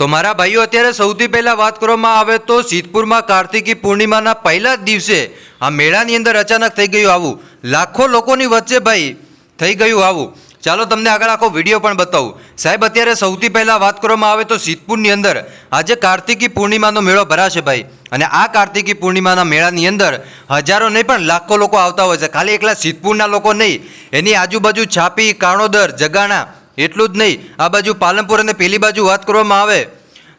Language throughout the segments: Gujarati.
તો મારા ભાઈઓ, અત્યારે સૌથી પહેલા વાત કરવામાં આવે તો સિદ્ધપુરમાં કાર્તિકી પૂર્ણિમાના પહેલા જ દિવસે આ મેળાની અંદર અચાનક થઈ ગયું આવું. લાખો લોકોની વચ્ચે ભાઈ થઈ ગયું આવું. ચાલો તમને આગળ આખો વીડિયો પણ બતાવું. સાહેબ, અત્યારે સૌથી પહેલાં વાત કરવામાં આવે તો સિદ્ધપુરની અંદર આજે કાર્તિકી પૂર્ણિમાનો મેળો ભરાશે ભાઈ. અને આ કાર્તિકી પૂર્ણિમાના મેળાની અંદર હજારો નહીં પણ લાખો લોકો આવતા હોય છે. ખાલી એકલા સિદ્ધપુરના લોકો નહીં, એની આજુબાજુ છાપી, કાણોદર, જગાણા એટલું જ નહીં. આ બાજુ પાલનપુર અને પેલી બાજુ વાત કરવામાં આવે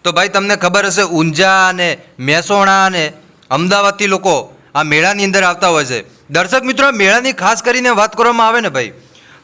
તો ભાઈ તમને ખબર હશે, ઊંઝા અને મહેસોણા અને અમદાવાદથી લોકો આ મેળાની અંદર આવતા હોય છે. દર્શક મિત્રો મેળાની ખાસ કરીને વાત કરવામાં આવે ને ભાઈ,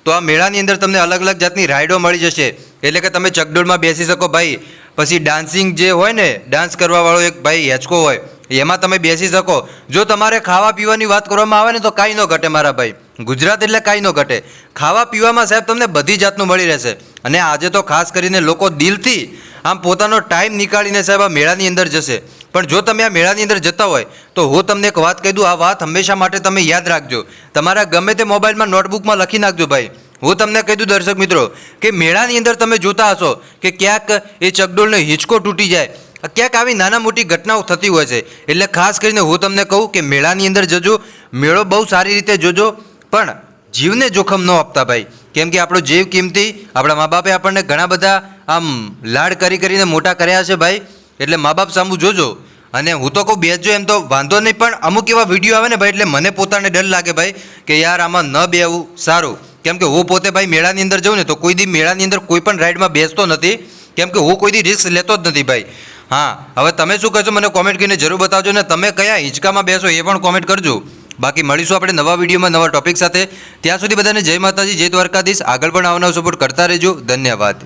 તો આ મેળાની અંદર તમને અલગ અલગ જાતની રાઇડો મળી જશે. એટલે કે તમે ચકડોળમાં બેસી શકો ભાઈ. પછી ડાન્સિંગ જે હોય ને ડાન્સ કરવાવાળો એક ભાઈ હેચકો હોય, એમાં તમે બેસી શકો. જો તમારે ખાવા પીવાની વાત કરવામાં આવે ને, તો કાંઈ ન ઘટે મારા ભાઈ. ગુજરાત એટલે કાંઈ ન ઘટે. ખાવા પીવામાં સાહેબ તમને બધી જાતનું મળી રહેશે. અને આજે તો ખાસ કરીને લોકો દિલથી આમ પોતાનો ટાઈમ નીકાળીને સાહેબ આ મેળાની અંદર જશે. પણ જો તમે આ મેળાની અંદર જતા હોય, તો હું તમને એક વાત કહી દઉં, આ વાત હંમેશા માટે તમે યાદ રાખજો. તમારા ગમે તે મોબાઈલમાં નોટબુકમાં લખી નાખજો ભાઈ. હું તમને કહી દઉં દર્શક મિત્રો, કે મેળાની અંદર તમે જોતા હશો કે ક્યાંક એ ચકડોળનો હિંચકો તૂટી જાય. ક્યાંક આવી નાના મોટી ઘટનાઓ થતી હોય છે. એટલે ખાસ કરીને હું તમને કહું કે મેળાની અંદર જજો. મેળો બહુ સારી રીતે જોજો. પણ જીવને જોખમ ન આપતા ભાઈ. કેમ કે આપણો જીવ કિંમતી આપણા મા બાપે આપણને ઘણા બધા આમ લાડ કરી કરીને મોટા કર્યા છે ભાઈ. એટલે મા બાપ સામું જોજો. અને હું તો કહું બેસજો એમ તો વાંધો નહીં, પણ અમુક એવા વીડિયો આવે ને ભાઈ, એટલે મને પોતાને ડર લાગે ભાઈ કે યાર આમાં ન બેવું, સારું. કેમ કે હું પોતે ભાઈ મેળાની અંદર જાઉં ને તો કોઈ દી મેળાની અંદર કોઈ પણ રાઈડમાં બેસતો નથી. કેમ કે હું કોઈ દી રિસ્ક લેતો જ નથી ભાઈ. હા, હવે તમે શું કહેશો મને કોમેન્ટ કરીને જરૂર બતાવજો ને તમે કયા હિંચકામાં બેસો એ પણ કોમેન્ટ કરજો. બાકી મળીશું આપણે નવા વિડીયોમાં નવા ટોપિક સાથે. ત્યાં સુધી બધાને જય માતાજી, જય દ્વારકાધીશ. આગળ પણ આવનાર સપોર્ટ કરતા રહેજો. ધન્યવાદ.